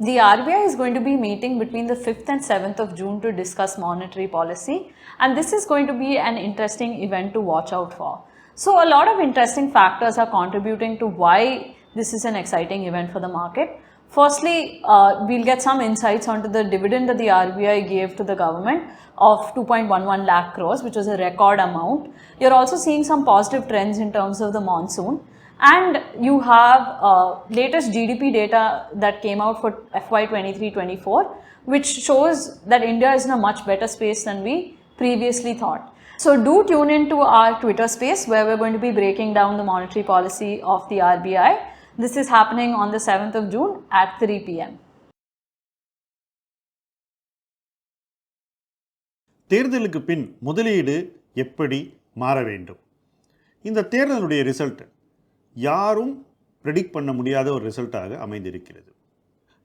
The RBI is going to be meeting between the 5th and 7th of June to discuss monetary policy, and this is going to be an interesting event to watch out for. So, a lot of interesting factors are contributing to why this is an exciting event for the market. Firstly, uh, we'll get some insights onto the dividend that the RBI gave to the government of 2.11 lakh crores, which was a record amount. You're also seeing some positive trends in terms of the monsoon. And you have uh, latest GDP data that came out for FY23-24, which shows that India is in a much better space than we previously thought. So do tune into our Twitter space where we're going to be breaking down the monetary policy of the RBI. This is happening on the 7th of June at 3 p.m. தேர்தலுக்கு பின் முதலீடு எப்படி மாற வேண்டும் இந்த தேர்தலுடைய result யாரும் predict பண்ண முடியாத ஒரு ரிசல்ட்டாக அமைந்திருக்கிறது.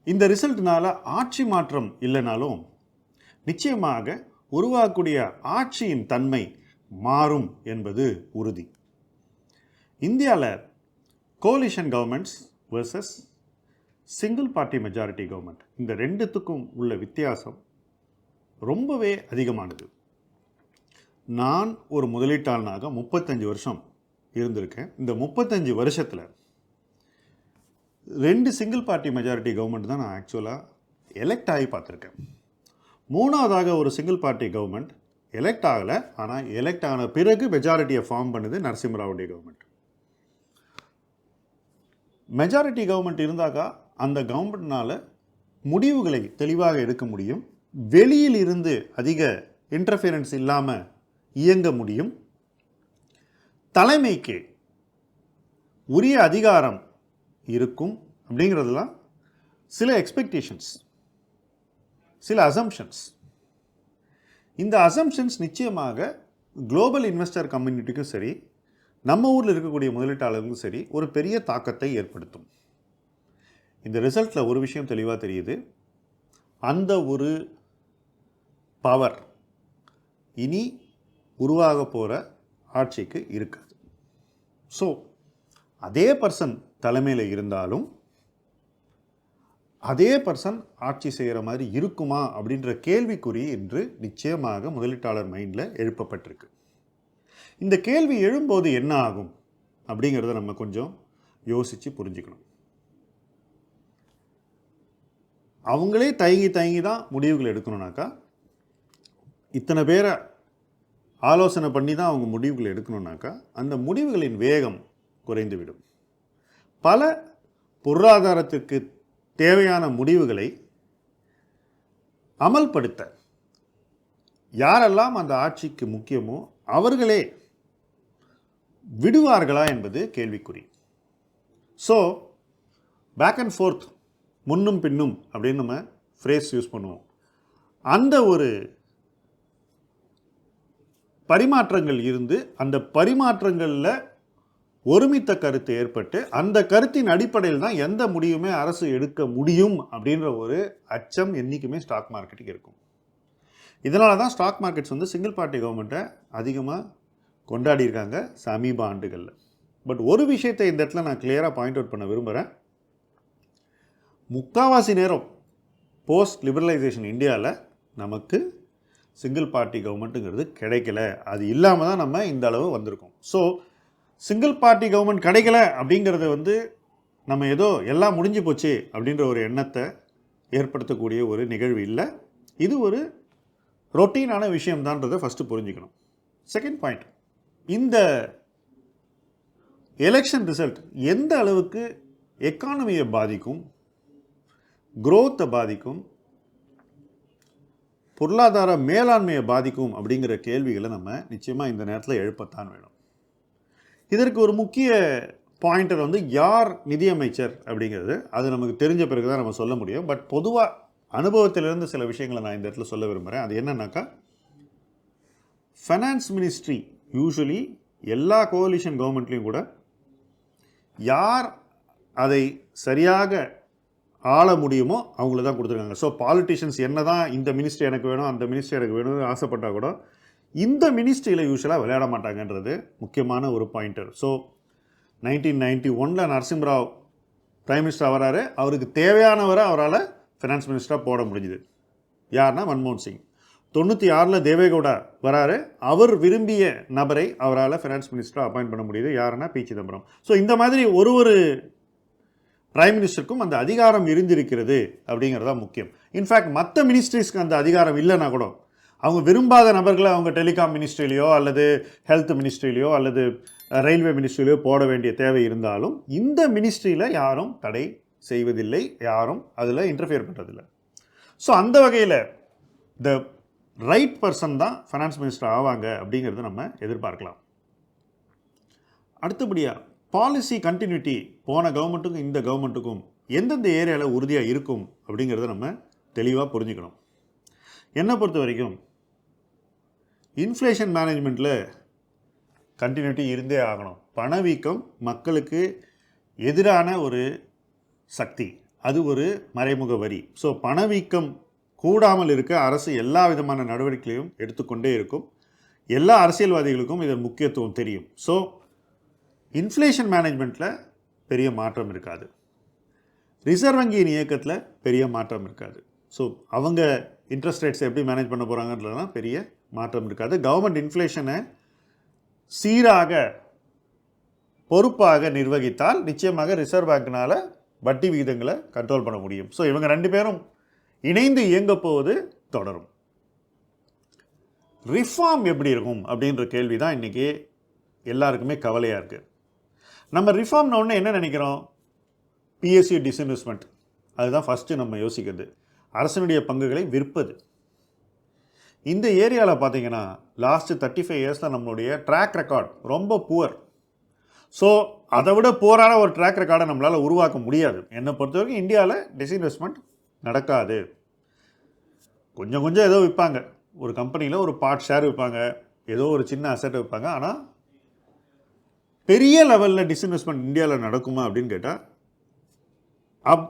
இந்த ரிசல்ட்னால ஆட்சி மாற்றம் இல்லைனாலும் நிச்சயமாக உருவாகக்கூடிய ஆட்சியின் தன்மை மாறும் என்பது உறுதி. இந்தியாவில் coalition governments versus single party majority government இந்த ரெண்டுத்துக்கும் உள்ள வித்தியாசம் ரொம்பவே அதிகமானது. நான் ஒரு முதலீட்டாளனாக முப்பத்தஞ்சு வருஷம் இருந்திருக்கேன். இந்த முப்பத்தஞ்சு வருஷத்தில் ரெண்டு சிங்கிள் பார்ட்டி மெஜாரிட்டி கவர்மெண்ட் தான் நான் ஆக்சுவலாக எலெக்ட் ஆகி பார்த்துருக்கேன். மூணாவதாக ஒரு சிங்கிள் பார்ட்டி கவர்மெண்ட் எலெக்ட் ஆகலை. ஆனால் எலெக்ட் ஆன பிறகு மெஜாரிட்டியை ஃபார்ம் பண்ணுது நரசிம்மராவுடைய கவர்மெண்ட் மெஜாரிட்டி கவர்மெண்ட் இருந்தாக்கா அந்த கவர்மெண்ட்னால் முடிவுகளை தெளிவாக எடுக்க முடியும். வெளியில் இருந்து அதிக இன்டர்ஃபியரன்ஸ் இல்லாமல் இயங்க முடியும். தலைமைக்கு உரிய அதிகாரம் இருக்கும் அப்படிங்கிறதுலாம் சில எக்ஸ்பெக்டேஷன்ஸ் சில அசம்ஷன்ஸ் இந்த அசம்ஷன்ஸ் நிச்சயமாக குளோபல் இன்வெஸ்டர் கம்யூனிட்டிக்கும் சரி நம்ம ஊரில் இருக்கக்கூடிய முதலீட்டாளர்களுக்கும் சரி ஒரு பெரிய தாக்கத்தை ஏற்படுத்தும். இந்த ரிசல்ட்டில் ஒரு விஷயம் தெளிவாக தெரியுது. அந்த ஒரு பவர் இனி உருவாக போகிற ஆட்சிக்கு இருக்குது ஸோ அதே பர்சன் தலைமையில் இருந்தாலும் அதே பர்சன் ஆட்சி செய்கிற மாதிரி இருக்குமா அப்படின்ற கேள்விக்குறி என்று நிச்சயமாக முதலீட்டாளர் மைண்டில் எழுப்பப்பட்டிருக்கு. இந்த கேள்வி எழும்போது என்ன ஆகும் அப்படிங்கிறத நம்ம கொஞ்சம் யோசித்து புரிஞ்சுக்கணும். அவங்களே தயங்கி தயங்கி தான் முடிவுகள் எடுக்கணும்னாக்கா இத்தனை பேரை ஆலோசனை பண்ணி தான் அவங்க முடிவுகள் எடுக்கணுன்னாக்கா அந்த முடிவுகளின் வேகம் குறைந்துவிடும். பல பொருளாதாரத்திற்கு தேவையான முடிவுகளை அமல்படுத்த யாரெல்லாம் அந்த ஆட்சிக்கு முக்கியமோ அவர்களே விடுவார்களா என்பது கேள்விக்குறி. ஸோ பேக் அண்ட் ஃபோர்த் முன்னும் பின்னும் அப்படின்னு நம்ம ஃப்ரேஸ் யூஸ் பண்ணுவோம். அந்த ஒரு பரிமாற்றங்கள் இருந்து அந்த பரிமாற்றங்களில் ஒருமித்த கருத்து ஏற்பட்டு அந்த கருத்தின் அடிப்படையில் தான் எந்த முடிவுமே அரசு எடுக்க முடியும் அப்படின்ற ஒரு அச்சம் என்றைக்குமே ஸ்டாக் மார்க்கெட்டுக்கு இருக்கும். இதனால தான் ஸ்டாக் மார்க்கெட்ஸ் வந்து சிங்கிள் பார்ட்டி கவர்மெண்ட்டை அதிகமாக கொண்டாடியிருக்காங்க சமீப ஆண்டுகளில். பட் ஒரு விஷயத்தை இந்த இடத்துல நான் கிளியராக பாயிண்ட் அவுட் பண்ண விரும்புகிறேன் முக்காவாசி நேரம் போஸ்ட் லிபரலைசேஷன் இந்தியாவில் நமக்கு சிங்கிள் பார்ட்டி கவர்மெண்ட்டுங்கிறது கிடைக்கல. அது இல்லாமல் தான் நம்ம இந்த அளவு வந்திருக்கோம். ஸோ சிங்கிள் பார்ட்டி கவர்மெண்ட் கிடைக்கல அப்படிங்கிறத வந்து நம்ம ஏதோ எல்லாம் முடிஞ்சு போச்சு அப்படின்ற ஒரு எண்ணத்தை ஏற்படுத்தக்கூடிய ஒரு நிகழ்வு இல்லை. இது ஒரு ரொட்டீனான விஷயம்தான்றதை ஃபஸ்ட்டு புரிஞ்சுக்கணும். செகண்ட் பாயிண்ட் இந்த எலெக்ஷன் ரிசல்ட் எந்த அளவுக்கு எக்கானமியை பாதிக்கும் க்ரோத்தை பாதிக்கும் பொருளாதார மேலாண்மையை பாதிக்கும் அப்படிங்கிற கேள்விகளை நம்ம நிச்சயமாக இந்த நேரத்தில் எழுப்பத்தான் வேணும். இதற்கு ஒரு முக்கிய பாயிண்டர் வந்து யார் நிதியமைச்சர் அப்படிங்கிறது. அது நமக்கு தெரிஞ்ச பிறகு தான் நம்ம சொல்ல முடியும். பட் பொதுவாக அனுபவத்திலிருந்து சில விஷயங்களை நான் இந்த இடத்துல சொல்ல விரும்புகிறேன் அது என்னன்னாக்கா ஃபைனான்ஸ் மினிஸ்ட்ரி யூஸ்வலி எல்லா கோலிஷன் கவர்மெண்ட்லேயும் கூட யார் அதை சரியாக ஆள முடியுமோ அவங்கள தான் கொடுத்துருக்காங்க. ஸோ பாலிட்டிஷியன்ஸ் என்ன தான் இந்த மினிஸ்ட்ரி எனக்கு வேணும் அந்த மினிஸ்ட்ரி எனக்கு வேணும்னு ஆசைப்பட்டால் கூட இந்த மினிஸ்ட்ரியில் யூஸ்வலாக விளையாட மாட்டாங்கன்றது முக்கியமான ஒரு பாயிண்டர் ஸோ நைன்டீன் நைன்டி ஒனில் நரசிம்மராவ் பிரைம் மினிஸ்டர் வராரு அவருக்கு தேவையானவரை அவரால் ஃபினான்ஸ் மினிஸ்டராக போட முடிஞ்சுது. யாருன்னா மன்மோகன் சிங். தொண்ணூற்றி ஆறில் தேவேகவுடா வராரு. அவர் விரும்பிய நபரை அவரால் ஃபினான்ஸ் மினிஸ்டராக அப்பாயிண்ட் பண்ண முடியுது. யாருன்னா பி சிதம்பரம். ஸோ இந்த மாதிரி ஒரு ஒரு பிரைம் மினிஸ்டருக்கும் அந்த அதிகாரம் இருந்திருக்கிறது அப்படிங்கிறது தான் முக்கியம் இன்ஃபேக்ட் மற்ற மினிஸ்ட்ரிஸ்க்கு அந்த அதிகாரம் இல்லைன்னா கூட அவங்க விரும்பாத நபர்களை அவங்க டெலிகாம் மினிஸ்ட்ரியிலையோ அல்லது ஹெல்த் மினிஸ்ட்ரியிலையோ அல்லது ரயில்வே மினிஸ்ட்ரியிலையோ போட வேண்டிய தேவை இருந்தாலும் இந்த மினிஸ்ட்ரியில் யாரும் தடை செய்வதில்லை யாரும் அதில் இன்டர்ஃபியர் பண்ணுறதில்லை ஸோ அந்த வகையில் த ரைட் பர்சன் தான் ஃபைனான்ஸ் மினிஸ்டர் ஆவாங்க அப்படிங்கிறத நம்ம எதிர்பார்க்கலாம். அடுத்தபடியாக பாலிசி கண்டினியூட்டி போன கவர்மெண்ட்டுக்கும் இந்த கவர்மெண்ட்டுக்கும் எந்தெந்த ஏரியாவில் உறுதியாக இருக்கும் அப்படிங்கிறத நம்ம தெளிவாக புரிஞ்சுக்கணும். என்னை பொறுத்த வரைக்கும் இன்ஃப்ளேஷன் மேனேஜ்மெண்ட்டில் கண்டினியூட்டி இருந்தே ஆகணும். பணவீக்கம் மக்களுக்கு எதிரான ஒரு சக்தி. அது ஒரு மறைமுக வரி. ஸோ பணவீக்கம் கூடாமல் இருக்க அரசு எல்லா விதமான நடவடிக்கைகளையும் எடுத்துக்கொண்டே இருக்கும். எல்லா அரசியல்வாதிகளுக்கும் இதன் முக்கியத்துவம் தெரியும். ஸோ இன்ஃப்ளேஷன் மேனேஜ்மெண்ட்டில் பெரிய மாற்றம் இருக்காது. ரிசர்வ் வங்கியின் இயக்கத்தில் பெரிய மாற்றம் இருக்காது. ஸோ அவங்க இன்ட்ரெஸ்ட் ரேட்ஸ் எப்படி மேனேஜ் பண்ண போகிறாங்கன்றதுலாம் பெரிய மாற்றம் இருக்காது. கவர்மெண்ட் இன்ஃப்ளேஷனை சீராக பொறுப்பாக நிர்வகித்தால் நிச்சயமாக ரிசர்வ் பேங்க்னால் வட்டி விகிதங்களை கண்ட்ரோல் பண்ண முடியும். ஸோ இவங்க ரெண்டு பேரும் இணைந்து இயங்க போவது தொடரும். ரிஃபார்ம் எப்படி இருக்கும் அப்படின்ற கேள்வி தான் இன்றைக்கி எல்லாருக்குமே கவலையாக இருக்குது நம்ம ரிஃபார்ம்ன என்ன நினைக்கிறோம்? பிஎஸ்சி டிஸ்இன்வெஸ்ட்மெண்ட் அதுதான் ஃபஸ்ட்டு நம்ம யோசிக்கிறது. அரசனுடைய பங்குகளை விற்பது. இந்த ஏரியாவில் பார்த்தீங்கன்னா லாஸ்ட்டு தேர்ட்டி ஃபைவ் இயர்ஸில் நம்மளுடைய ட்ராக் ரெக்கார்ட் ரொம்ப புவர் ஸோ அதை விட புவரான ஒரு ட்ராக் ரெக்கார்டை நம்மளால் உருவாக்க முடியாது. என்னை பொறுத்த வரைக்கும் இந்தியாவில் டிஸ்இன்வெஸ்ட்மெண்ட் நடக்காது. கொஞ்சம் கொஞ்சம் ஏதோ விற்பாங்க ஒரு கம்பெனியில் ஒரு பார்ட் ஷேர் விற்பாங்க ஏதோ ஒரு சின்ன அசெட் விற்பாங்க ஆனால் பெரிய லெவலில் டிஸ்இன்வெஸ்ட்மெண்ட் இந்தியாவில் நடக்குமா அப்படின்னு கேட்டால் அப்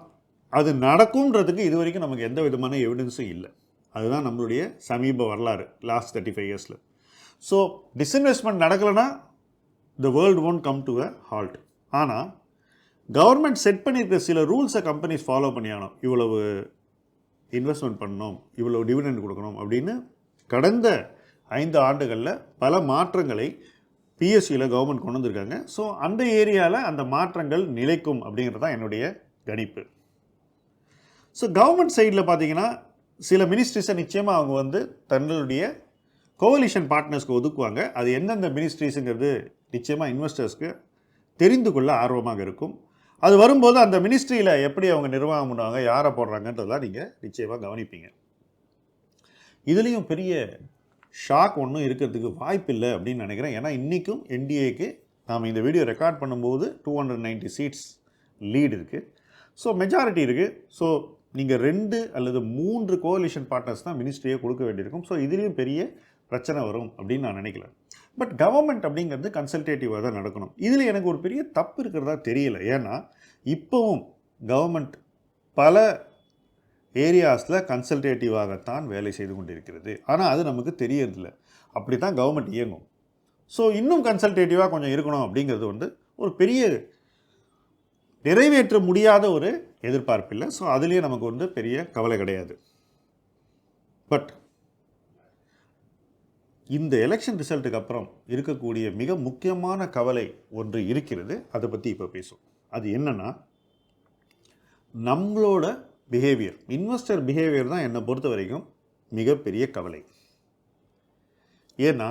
அது நடக்கும்ன்றதுக்கு இது வரைக்கும் நமக்கு எந்த விதமான எவிடன்ஸும் இல்லை. அதுதான் நம்மளுடைய சமீப வரலாறு லாஸ்ட் தேர்ட்டி ஃபைவ் இயர்ஸில் ஸோ டிஸ்இன்வெஸ்ட்மெண்ட் நடக்கலைன்னா the world won't come to a halt ஆனால் கவர்மெண்ட் செட் பண்ணியிருக்க சில ரூல்ஸை கம்பெனிஸ் ஃபாலோ பண்ணியானோம் இவ்வளவு இன்வெஸ்ட்மெண்ட் பண்ணணும் இவ்வளோ டிவிடெண்ட் கொடுக்கணும் அப்படின்னு கடந்த ஐந்து ஆண்டுகளில் பல மாற்றங்களை பிஎஸ்சியில் கவர்மெண்ட் கொண்டு வந்திருக்காங்க. ஸோ அந்த ஏரியாவில் அந்த மாற்றங்கள் நிலைக்கும் அப்படிங்கிறது தான் என்னுடைய கணிப்பு. ஸோ கவர்மெண்ட் சைடில் பார்த்தீங்கன்னா சில மினிஸ்ட்ரிஸை நிச்சயமாக அவங்க வந்து தங்களுடைய கோவலிஷன் பார்ட்னர்ஸ்க்கு ஒதுக்குவாங்க. அது எந்தெந்த மினிஸ்ட்ரிஸுங்கிறது நிச்சயமாக இன்வெஸ்டர்ஸ்க்கு தெரிந்து கொள்ள ஆர்வமாக இருக்கும். அது வரும்போது அந்த மினிஸ்ட்ரியில் எப்படி அவங்க நிர்வாகம் பண்ணுவாங்க யாரை போடுறாங்கன்றதெல்லாம் நீங்கள் நிச்சயமாக கவனிப்பீங்க. இதுலேயும் பெரிய ஷாக் ஒன்றும் இருக்கிறதுக்கு வாய்ப்பில்லை அப்படின்னு நினைக்கிறேன். ஏன்னா இன்றைக்கும் என்டிஏக்கு நாம் இந்த வீடியோ ரெக்கார்ட் பண்ணும்போது two hundred ninety seats lead இருக்குது ஸோ மெஜாரிட்டி இருக்குது ஸோ நீங்கள் ரெண்டு அல்லது மூன்று கோலிஷன் பார்ட்னர்ஸ் தான் மினிஸ்ட்ரியே கொடுக்க வேண்டியிருக்கும். ஸோ இதுலேயும் பெரிய பிரச்சனை வரும் அப்படின்னு நான் நினைக்கல பட் கவர்மெண்ட் அப்படிங்கிறது கன்சல்டேட்டிவாக தான் நடக்கணும். இதில் எனக்கு ஒரு பெரிய தப்பு இருக்கிறதா தெரியல. ஏன்னா இப்போவும் கவர்மெண்ட் பல ஏரியாஸில் கன்சல்டேட்டிவாகத்தான் வேலை செய்து கொண்டிருக்கிறது. ஆனால் அது நமக்கு தெரியறதில்ல. அப்படி தான் கவர்மெண்ட் இயங்கும். ஸோ இன்னும் கன்சல்டேட்டிவாக கொஞ்சம் இருக்கணும் அப்படிங்கிறது வந்து ஒரு பெரிய நிறைவேற்ற முடியாத ஒரு எதிர்பார்ப்பு இல்லை. ஸோ அதுலேயே நமக்கு வந்து பெரிய கவலை கிடையாது. பட் இந்த எலெக்ஷன் ரிசல்ட்டுக்கு அப்புறம் இருக்கக்கூடிய மிக முக்கியமான கவலை ஒன்று இருக்கிறது. அதை பற்றி இப்போ பேசும் அது என்னென்னா நம்மளோட பிஹேவியர் இன்வெஸ்டர் பிஹேவியர் தான் என்னை பொறுத்த வரைக்கும் மிகப்பெரிய கவலை. ஏன்னா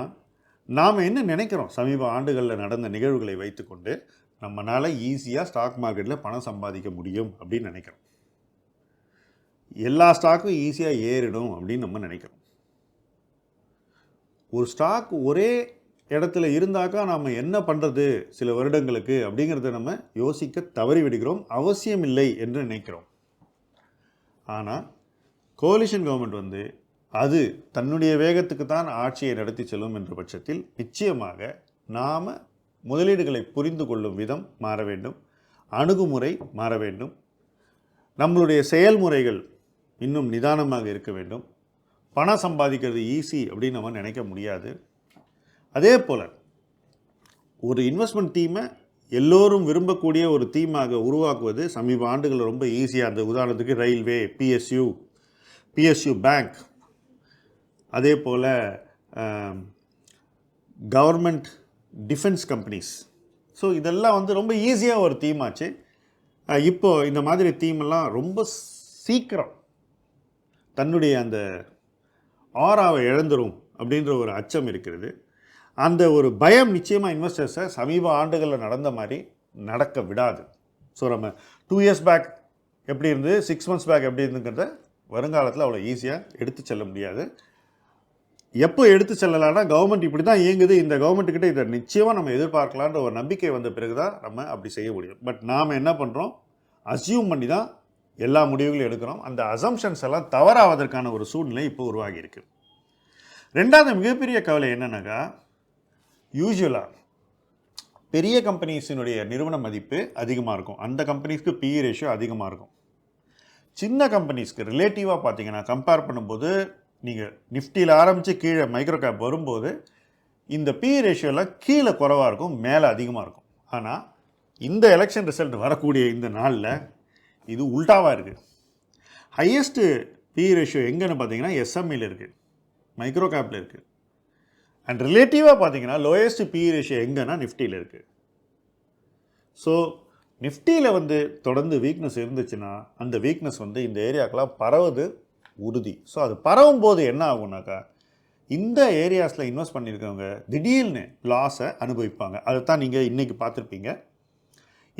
நாம் என்ன நினைக்கிறோம்? சமீப ஆண்டுகளில் நடந்த நிகழ்வுகளை வைத்துக்கொண்டு நம்மளால் ஈஸியாக ஸ்டாக் மார்க்கெட்டில் பணம் சம்பாதிக்க முடியும் அப்படின்னு நினைக்கிறோம். எல்லா ஸ்டாக்கும் ஈஸியாக ஏறிடும் அப்படின்னு நம்ம நினைக்கிறோம். ஒரு ஸ்டாக் ஒரே இடத்துல இருந்தாக்கா நாம் என்ன பண்ணுறது சில வருடங்களுக்கு அப்படிங்கிறத நம்ம யோசிக்க தவறி விடுகிறோம். அவசியம் இல்லை என்று நினைக்கிறோம். ஆனால் கோலிஷன் கவர்மெண்ட் வந்து அது தன்னுடைய வேகத்துக்கு தான் ஆட்சியை நடத்தி செல்லும் என்ற பட்சத்தில் நிச்சயமாக நாம் முதலீடுகளை புரிந்து கொள்ளும் விதம் மாற வேண்டும் அணுகுமுறை மாற வேண்டும். நம்மளுடைய செயல்முறைகள் இன்னும் நிதானமாக இருக்க வேண்டும். பணம் சம்பாதிக்கிறது ஈஸி அப்படின்னு நம்ம நினைக்க முடியாது. அதே போல் ஒரு இன்வெஸ்ட்மெண்ட் டீமை எல்லோரும் விரும்பக்கூடிய ஒரு தீமாக உருவாக்குவது சமீப ஆண்டுகளில் ரொம்ப ஈஸியாக அந்த உதாரணத்துக்கு ரயில்வே பிஎஸ்யூ பிஎஸ்யூ பேங்க் அதே போல் கவர்மெண்ட் டிஃபென்ஸ் கம்பெனிஸ் ஸோ இதெல்லாம் வந்து ரொம்ப ஈஸியாக ஒரு தீம் ஆச்சு இப்போது இந்த மாதிரி தீம் எல்லாம் ரொம்ப சீக்கிரம் தன்னுடைய அந்த ஆறாவை இழந்துரும் அப்படின்ற ஒரு அச்சம் இருக்கிறது. அந்த ஒரு பயம் நிச்சயமாக இன்வெஸ்டர்ஸை சமீப ஆண்டுகளில் நடந்த மாதிரி நடக்க விடாது. ஸோ நம்ம டூ இயர்ஸ் பேக் எப்படி இருந்து சிக்ஸ் மந்த்ஸ் பேக் எப்படி இருந்துங்கிறத வருங்காலத்தில் அவ்வளோ ஈஸியாக எடுத்து செல்ல முடியாது. எப்போ எடுத்து செல்லலாம்னா கவர்மெண்ட் இப்படி தான் இயங்குது. இந்த கவர்மெண்ட்டுக்கிட்ட இதை நிச்சயமாக நம்ம எதிர்பார்க்கலான்ற ஒரு நம்பிக்கை வந்த பிறகு தான் நம்ம அப்படி செய்ய முடியும். பட் நாம் என்ன பண்ணுறோம் அசியூம் பண்ணி தான் எல்லா முடிவுகளும் எடுக்கிறோம். அந்த அசம்ஷன்ஸ் எல்லாம் தவறாவதற்கான ஒரு சூழ்நிலை இப்போ உருவாகியிருக்கு ரெண்டாவது மிகப்பெரிய கவலை என்னென்னாக்கா யூஸ்வலாக பெரிய கம்பெனிஸினுடைய நிறுவன மதிப்பு அதிகமாக இருக்கும். அந்த கம்பெனிஸ்க்கு பிஇ ரேஷியோ அதிகமாக இருக்கும். சின்ன கம்பெனிஸ்க்கு ரிலேட்டிவாக பார்த்தீங்கன்னா கம்பேர் பண்ணும்போது நீங்கள் நிஃப்டியில் ஆரம்பித்து கீழே மைக்ரோ கேப் வரும்போது இந்த பிஇ ரேஷியோலாம் கீழே குறைவாக இருக்கும் மேலே அதிகமாக இருக்கும். ஆனால் இந்த எலெக்ஷன் ரிசல்ட் வரக்கூடிய இந்த நாளில் இது உல்டாவாக இருக்குது ஹையஸ்ட்டு பிஇ ரேஷியோ எங்கேன்னு பார்த்தீங்கன்னா எஸ்எம்இல இருக்குது மைக்ரோ கேப்பில் இருக்குது அண்ட் ரிலேட்டிவாக பார்த்தீங்கன்னா லோயஸ்ட் பி ரேஷியோ எங்கன்னா நிஃப்டியில் இருக்குது ஸோ நிஃப்டியில் வந்து தொடர்ந்து வீக்னஸ் இருந்துச்சுன்னா அந்த வீக்னஸ் வந்து இந்த ஏரியாக்கெலாம் பரவுது உறுதி. ஸோ அது பரவும் போது என்ன ஆகும்னாக்கா இந்த ஏரியாஸில் இன்வெஸ்ட் பண்ணியிருக்கவங்க திடீர்னு லாஸை அனுபவிப்பாங்க. அதை தான் நீங்கள் இன்றைக்கி பார்த்துருப்பீங்க.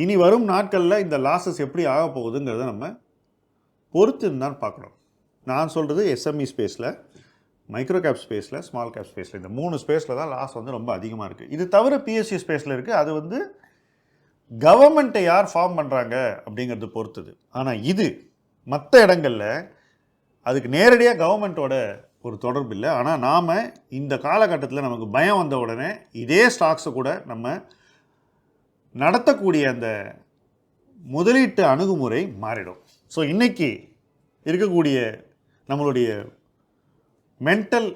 இனி வரும் நாட்களில் இந்த லாஸஸ் எப்படி ஆக போகுதுங்கிறத நம்ம பொறுத்து தான் பார்க்கணும். நான் சொல்கிறது எஸ்எம்இ ஸ்பேஸில் மைக்ரோ கேப் ஸ்பேஸில் ஸ்மால் கேப் ஸ்பேஸில் இந்த மூணு ஸ்பேஸில் தான் லாஸ் வந்து ரொம்ப அதிகமாக இருக்குது இது தவிர பிஎஸ்சி ஸ்பேஸில் இருக்குது அது வந்து கவர்மெண்ட்டை யார் ஃபார்ம் பண்ணுறாங்க அப்படிங்கிறது பொறுத்தது. ஆனால் இது மற்ற இடங்களில் அதுக்கு நேரடியாக கவர்மெண்ட்டோட ஒரு தொடர்பு இல்லை. ஆனால் நாம் இந்த காலகட்டத்தில் நமக்கு பயம் வந்த உடனே இதே ஸ்டாக்ஸை கூட நம்ம நடத்தக்கூடிய அந்த முதலீட்டு அணுகுமுறை மாறிடும். ஸோ இன்றைக்கி இருக்கக்கூடிய நம்மளுடைய மென்டல்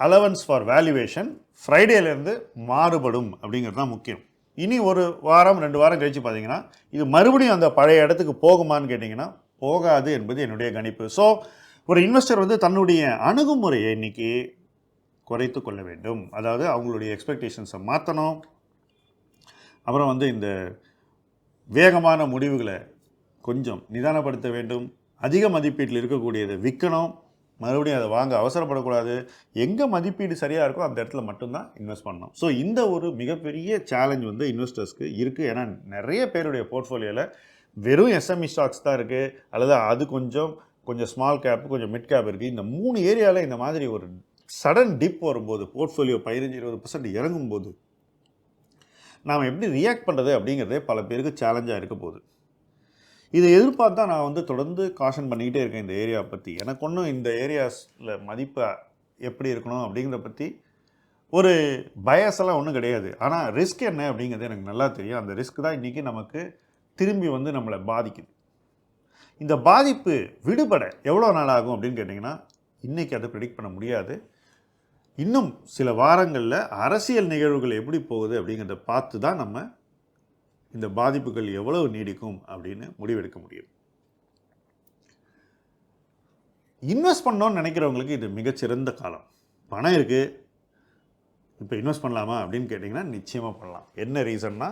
அலவன்ஸ் ஃபார் வேல்யூவேஷன் ஃப்ரைடேலேருந்து மாறுபடும் அப்படிங்கிறது தான் முக்கியம். இனி ஒரு வாரம் ரெண்டு வாரம் கழித்து பார்த்தீங்கன்னா இது மறுபடியும் அந்த பழைய இடத்துக்கு போகுமான்னு கேட்டிங்கன்னா போகாது என்பது என்னுடைய கணிப்பு. ஸோ ஒரு இன்வெஸ்டர் வந்து தன்னுடைய அணுகுமுறையை இன்றைக்கி குறைத்து கொள்ள வேண்டும். அதாவது அவங்களுடைய எக்ஸ்பெக்டேஷன்ஸை மாற்றணும் அப்புறம் வந்து இந்த வேகமான முடிவுகளை கொஞ்சம் நிதானப்படுத்த வேண்டும். அதிக மதிப்பீட்டில் இருக்கக்கூடியதை விற்கணும். மறுபடியும் அதை வாங்க அவசரப்படக்கூடாது. எங்கே மதிப்பீடு சரியாக இருக்கோ அந்த இடத்துல மட்டும்தான் இன்வெஸ்ட் பண்ணணும். ஸோ இந்த ஒரு மிகப்பெரிய சேலஞ்ச் வந்து இன்வெஸ்டர்ஸ்க்கு இருக்குது ஏன்னா நிறைய பேருடைய போர்ட்ஃபோலியோவில் வெறும் எஸ்எம்இ ஸ்டாக்ஸ் தான் இருக்குது அல்லது அது கொஞ்சம் கொஞ்சம் ஸ்மால் கேப் கொஞ்சம் மிட் கேப் இருக்குது இந்த மூணு ஏரியாவில் இந்த மாதிரி ஒரு சடன் டிப் வரும்போது போர்ட்ஃபோலியோ பதினஞ்சு இருபது பர்சன்ட் இறங்கும்போது நாம் எப்படி ரியாக்ட் பண்ணுறது அப்படிங்கிறதே பல பேருக்கு சேலஞ்சாக இருக்க போகுது. இதை எதிர்பார்த்தா நான் வந்து தொடர்ந்து காஷன் பண்ணிக்கிட்டே இருக்கேன் இந்த ஏரியா பற்றி எனக்கு ஒன்றும் இந்த ஏரியாஸில் மதிப்பு எப்படி இருக்கணும் அப்படிங்கிறத பற்றி ஒரு பயஸ் எல்லாம் ஒன்றும் கிடையாது. ஆனால் ரிஸ்க் என்ன அப்படிங்கிறது எனக்கு நல்லா தெரியும். அந்த ரிஸ்க் தான் இன்றைக்கி நமக்கு திரும்பி வந்து நம்மளை பாதிக்குது. இந்த பாதிப்பு விடுபட எவ்வளோ நாள் ஆகும் அப்படின்னு கேட்டிங்கன்னா இன்றைக்கி அதை ப்ரெடிக்ட் பண்ண முடியாது. இன்னும் சில வாரங்களில் அரசியல் நிகழ்வுகள் எப்படி போகுது அப்படிங்கிறத பார்த்து தான் நம்ம இந்த பாதிப்புகள் எவ்வளவு நீடிக்கும் அப்படின்னு முடிவெடுக்க முடியும். இன்வெஸ்ட் பண்ணோன்னு நினைக்கிறவங்களுக்கு இது மிகச்சிறந்த காலம். பணம் இருக்குது இப்போ இன்வெஸ்ட் பண்ணலாமா அப்படின்னு கேட்டிங்கன்னா நிச்சயமாக பண்ணலாம். என்ன ரீசன்னா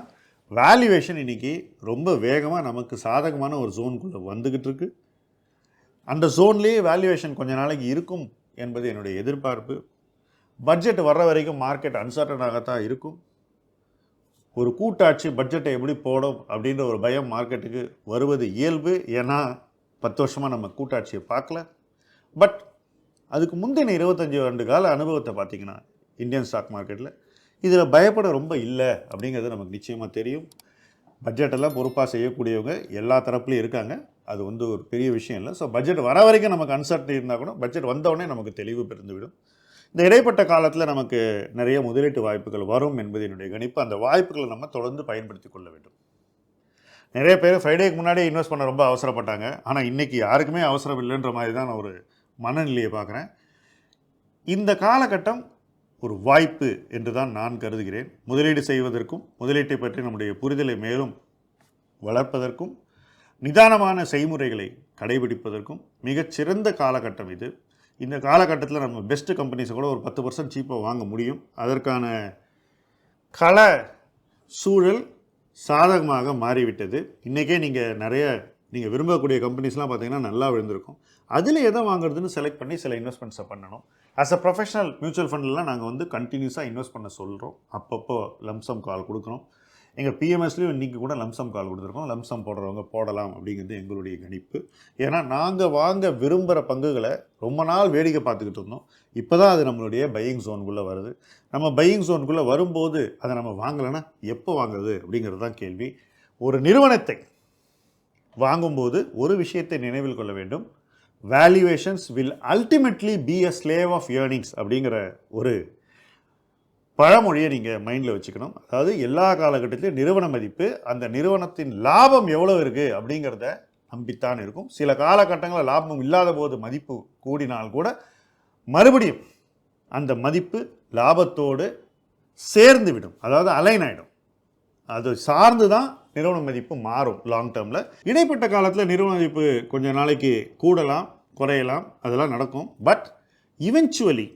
வேல்யூவேஷன் இன்னைக்கு ரொம்ப வேகமாக நமக்கு சாதகமான ஒரு ஜோனுக்குள்ளே வந்துக்கிட்டு இருக்கு. அந்த ஜோன்லேயே வேல்யூவேஷன் கொஞ்ச நாளைக்கு இருக்கும் என்பது என்னுடைய எதிர்பார்ப்பு. பட்ஜெட் வர்ற வரைக்கும் மார்க்கெட் அன்சர்டனாகத்தான் இருக்கும். ஒரு கூட்டாட்சி பட்ஜெட்டை எப்படி போடும் அப்படின்ற ஒரு பயம் மார்க்கெட்டுக்கு வருவது இயல்பு. ஏன்னா பத்து வருஷமாக நம்ம கூட்டாட்சியை பார்க்கல. பட் அதுக்கு முந்தின இருபத்தஞ்சி ஆண்டு கால அனுபவத்தை பார்த்தீங்கன்னா இந்தியன் ஸ்டாக் மார்க்கெட்டில் இதில் பயப்பட ரொம்ப இல்லை அப்படிங்கிறது நமக்கு நிச்சயமாக தெரியும். பட்ஜெட்டெல்லாம் பொறுப்பாக செய்யக்கூடியவங்க எல்லா தரப்புலையும் இருக்காங்க. அது வந்து ஒரு பெரிய விஷயம் இல்லை. ஸோ பட்ஜெட் வர வரைக்கும் நமக்கு அன்சர்ட்டி இருந்தால் கூட பட்ஜெட் வந்தவுடனே நமக்கு தெளிவு பிறந்துவிடும். இந்த இடைப்பட்ட காலத்தில் நமக்கு நிறைய முதலீட்டு வாய்ப்புகள் வரும் என்பது என்னுடைய கணிப்பு அந்த வாய்ப்புகளை நம்ம தொடர்ந்து பயன்படுத்தி கொள்ள வேண்டும். நிறைய பேர் ஃப்ரைடேக்கு முன்னாடியே இன்வெஸ்ட் பண்ண ரொம்ப அவசரப்பட்டாங்க. ஆனால் இன்றைக்கி யாருக்குமே அவசரம் இல்லைன்ற மாதிரி தான் நான் ஒரு மனநிலையை பார்க்குறேன். இந்த காலகட்டம் ஒரு வாய்ப்பு என்று தான் நான் கருதுகிறேன். முதலீடு செய்வதற்கும் முதலீட்டை பற்றி நம்முடைய புரிதலை மேலும் வளர்ப்பதற்கும் நிதானமான செய்முறைகளை கடைபிடிப்பதற்கும் மிகச்சிறந்த காலகட்டம் இது. இந்த காலகட்டத்தில் நம்ம பெஸ்ட்டு கம்பெனிஸை கூட ஒரு பத்து பர்சன்ட் சீப்பாக வாங்க முடியும். அதற்கான கள சூழல் சாதகமாக மாறிவிட்டது. இன்றைக்கே நீங்கள் நிறைய நீங்கள் விரும்பக்கூடிய கம்பெனிஸ்லாம் பார்த்தீங்கன்னா நல்லா விழுந்திருக்கும். அதில் எதை வாங்குறதுன்னு செலக்ட் பண்ணி சில இன்வெஸ்ட்மெண்ட்ஸை பண்ணணும். ஆஸ் அ ப்ரொஃபஷனல் மியூச்சுவல் ஃபண்ட்லாம் நாங்கள் வந்து கண்டினியூஸாக இன்வெஸ்ட் பண்ண சொல்கிறோம் அப்பப்போ லம்சம் கால் கொடுக்குறோம். எங்கள் பிஎம்எஸ்லேயும் இன்றைக்கி கூட லம்சம் கால் கொடுத்துருக்கோம். லம்சம் போடுறவங்க போடலாம் அப்படிங்கிறது எங்களுடைய கணிப்பு. ஏன்னா நாங்கள் வாங்க விரும்புகிற பங்குகளை ரொம்ப நாள் வேடிக்கை பார்த்துக்கிட்டு இருந்தோம். இப்போ தான் அது நம்மளுடைய பையிங் ஜோனுக்குள்ளே வருது. நம்ம பையிங் ஜோனுக்குள்ளே வரும்போது அதை நம்ம வாங்கலைன்னா எப்போ வாங்குறது அப்படிங்கிறது தான் கேள்வி. ஒரு நிறுவனத்தை வாங்கும்போது ஒரு விஷயத்தை நினைவில் கொள்ள வேண்டும். Valuations will ultimately be a slave of earnings அப்படிங்கிற ஒரு பழமொழியை நீங்கள் மைண்டில் வச்சுக்கணும். அதாவது எல்லா காலகட்டத்திலையும் நிறுவன மதிப்பு அந்த நிறுவனத்தின் லாபம் எவ்வளோ இருக்குது அப்படிங்கிறத நம்பித்தான் இருக்கும். சில காலகட்டங்களில் லாபம் இல்லாத போது மதிப்பு கூடினால் கூட மறுபடியும் அந்த மதிப்பு லாபத்தோடு சேர்ந்து விடும். அதாவது அலைன் ஆகிடும் அது சார்ந்து தான் நிறுவன மதிப்பு மாறும் லாங் டேர்மில் இடைப்பட்ட காலத்தில் நிறுவன மதிப்பு கொஞ்ச நாளைக்கு கூடலாம் குறையலாம் அதெல்லாம் நடக்கும். பட் இவென்ச்சுவலி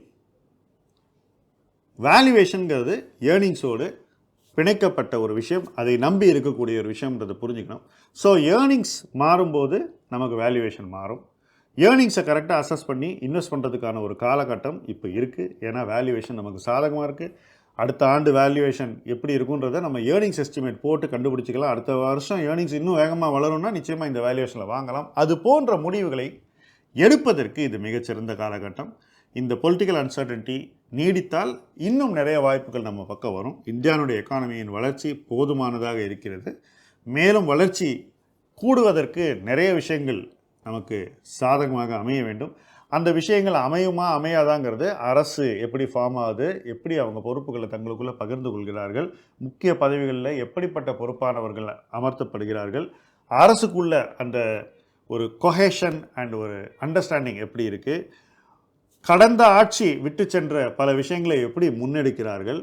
வேல்யூவேஷனுங்கிறது ஏர்னிங்ஸோடு பிணைக்கப்பட்ட ஒரு விஷயம். அதை நம்பி இருக்கக்கூடிய ஒரு விஷயம்ன்றதை புரிஞ்சுக்கணும். ஸோ ஏர்னிங்ஸ் மாறும்போது நமக்கு வேல்யூவேஷன் மாறும். ஏர்னிங்ஸை கரெக்டாக அசஸ் பண்ணி இன்வெஸ்ட் பண்ணுறதுக்கான ஒரு காலகட்டம் இப்போ இருக்குது ஏன்னா வேல்யூவேஷன் நமக்கு சாதகமாக இருக்குது அடுத்த ஆண்டு வேல்யூவேஷன் எப்படி இருக்குன்றதை நம்ம ஏர்னிங்ஸ் எஸ்டிமேட் போட்டு கண்டுபிடிச்சிக்கலாம். அடுத்த வருஷம் ஏர்னிங்ஸ் இன்னும் வேகமாக வளரும்னா நிச்சயமாக இந்த வேல்யூவேஷனில் வாங்கலாம். அது போன்ற முடிவுகளை எடுப்பதற்கு இது மிகச்சிறந்த காலகட்டம். இந்த பொலிட்டிக்கல் அன்சர்டன்ட்டி நீடித்தால் இன்னும் நிறைய வாய்ப்புகள் நம்ம பக்கம் வரும். இந்தியாவுடைய எக்கானமியின் வளர்ச்சி போதுமானதாக இருக்கிறது. மேலும் வளர்ச்சி கூடுவதற்கு நிறைய விஷயங்கள் நமக்கு சாதகமாக அமைய வேண்டும். அந்த விஷயங்கள் அமையுமா அமையாதாங்கிறது அரசு எப்படி ஃபார்ம் ஆகுது எப்படி அவங்க பொறுப்புகளை தங்களுக்குள்ளே பகிர்ந்து கொள்கிறார்கள் முக்கிய பதவிகளில் எப்படிப்பட்ட பொறுப்பானவர்கள் அமர்த்தப்படுகிறார்கள் அரசுக்குள்ள அந்த ஒரு கொஹேஷன் அண்ட் ஒரு அண்டர்ஸ்டாண்டிங் எப்படி இருக்குது கடந்த ஆட்சி விட்டு சென்ற பல விஷயங்களை எப்படி முன்னெடுக்கிறார்கள்?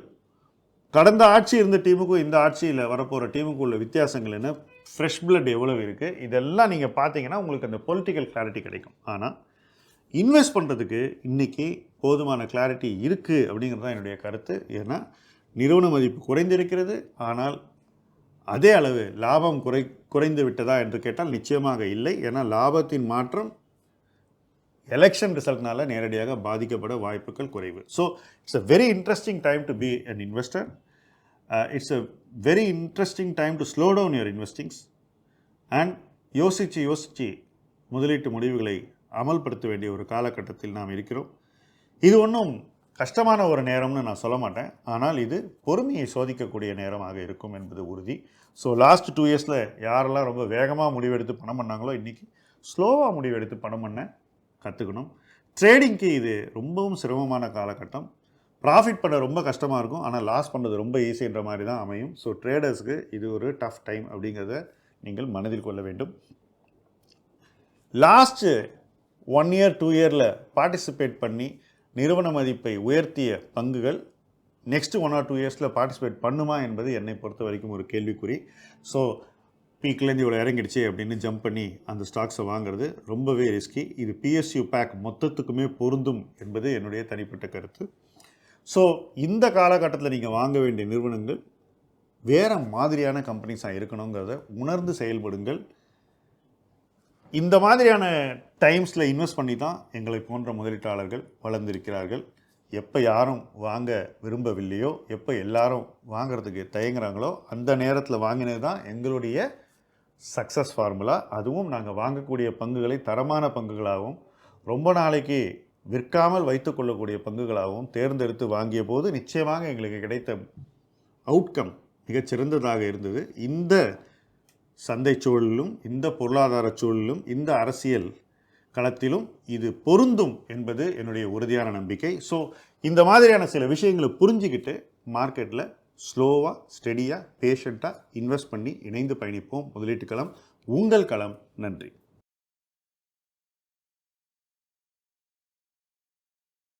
கடந்த ஆட்சி இருந்த டீமுக்கும் இந்த ஆட்சியில் வரப்போகிற டீமுக்கும் உள்ள வித்தியாசங்கள் என்ன? ஃப்ரெஷ் பிளட் எவ்வளவு இருக்குது இதெல்லாம் நீங்கள் பார்த்தீங்கன்னா உங்களுக்கு அந்த பொலிட்டிக்கல் கிளாரிட்டி கிடைக்கும். ஆனால் இன்வெஸ்ட் பண்ணுறதுக்கு இன்றைக்கி போதுமான கிளாரிட்டி இருக்குது அப்படிங்கிறது தான் என்னுடைய கருத்து. ஏன்னா நிறுவன மதிப்பு குறைந்திருக்கிறது. ஆனால் அதே அளவு லாபம் குறை குறைந்து விட்டதா என்று கேட்டால் நிச்சயமாக இல்லை. ஏன்னா லாபத்தின் மாற்றம் எலெக்ஷன் ரிசல்ட்னால நேரடியாக பாதிக்கப்பட வாய்ப்புகள் குறைவு. So it's a very interesting time to be an investor it's a very interesting time to slow down your investings and யோசித்து யோசித்து முதலீட்டு முடிவுகளை அமல்படுத்த வேண்டிய ஒரு காலகட்டத்தில் நாம் இருக்கிறோம். இது ஒன்றும் கஷ்டமான ஒரு நேரம்னு நான் சொல்ல மாட்டேன். ஆனால் இது பொறுமையை சோதிக்கக்கூடிய நேரமாக இருக்கும் என்பது உறுதி. ஸோ லாஸ்ட் டூ இயர்ஸில் யாரெல்லாம் ரொம்ப வேகமாக முடிவெடுத்து பணம் பண்ணாங்களோ இன்றைக்கி ஸ்லோவாக முடிவெடுத்து பணம் பண்ண கற்றுக்கணும் ட்ரேடிங்க்கு இது ரொம்பவும் சிரமமான காலகட்டம். ப்ராஃபிட் பண்ண ரொம்ப கஷ்டமாக இருக்கும். ஆனால் லாஸ் பண்ணுறது ரொம்ப ஈஸின்ற மாதிரி தான் அமையும். ஸோ ட்ரேடர்ஸ்க்கு இது ஒரு டஃப் டைம் அப்படிங்கிறத நீங்கள் மனதில் கொள்ள வேண்டும். லாஸ்ட்டு ஒன் இயர் டூ இயரில் பார்ட்டிசிபேட் பண்ணி நிறுவன மதிப்பை உயர்த்திய பங்குகள் நெக்ஸ்ட் ஒன் ஆர் டூ இயர்ஸில் பார்ட்டிசிபேட் பண்ணுமா என்பது என்னை பொறுத்த வரைக்கும் ஒரு கேள்விக்குறி. ஸோ பீக்லேருந்து இவ்வளோ இறங்கிடுச்சு அப்படின்னு ஜம்ப் பண்ணி அந்த ஸ்டாக்ஸை வாங்குறது ரொம்பவே ரிஸ்கி இது பிஎஸ்யூ பேக் மொத்தத்துக்குமே பொருந்தும் என்பது என்னுடைய தனிப்பட்ட கருத்து. ஸோ இந்த காலகட்டத்தில் நீங்கள் வாங்க வேண்டிய நிறுவனங்கள் வேறு மாதிரியான கம்பெனிஸாக இருக்கணுங்கிறத உணர்ந்து செயல்படுங்கள். இந்த மாதிரியான டைம்ஸில் இன்வெஸ்ட் பண்ணி தான் எங்களை போன்ற முதலீட்டாளர்கள் வளர்ந்திருக்கிறார்கள். எப்போ யாரும் வாங்க விரும்பவில்லையோ எப்போ எல்லாரும் வாங்குறதுக்கு தயங்குறாங்களோ அந்த நேரத்தில் வாங்கினது தான் எங்களுடைய சக்ஸஸ் ஃபார்முலா அதுவும் நாங்கள் வாங்கக்கூடிய பங்குகளை தரமான பங்குகளாகவும் ரொம்ப நாளைக்கு விற்காமல் வைத்துக்கொள்ளக்கூடிய பங்குகளாகவும் தேர்ந்தெடுத்து வாங்கிய போது நிச்சயமாக எங்களுக்கு கிடைத்த அவுட்கம் மிகச்சிறந்ததாக இருந்தது. இந்த சந்தை சூழலிலும் இந்த பொருளாதார சூழலிலும் இந்த அரசியல் களத்திலும் இது பொருந்தும் என்பது என்னுடைய உறுதியான நம்பிக்கை. ஸோ இந்த மாதிரியான சில விஷயங்களை புரிஞ்சுக்கிட்டு மார்க்கெட்டில் ஸ்லோவாக ஸ்டெடியாக பேஷண்ட்டாக இன்வெஸ்ட் பண்ணி இணைந்து பயணிப்போம். முதலீட்டு களம் உங்கள் களம். நன்றி.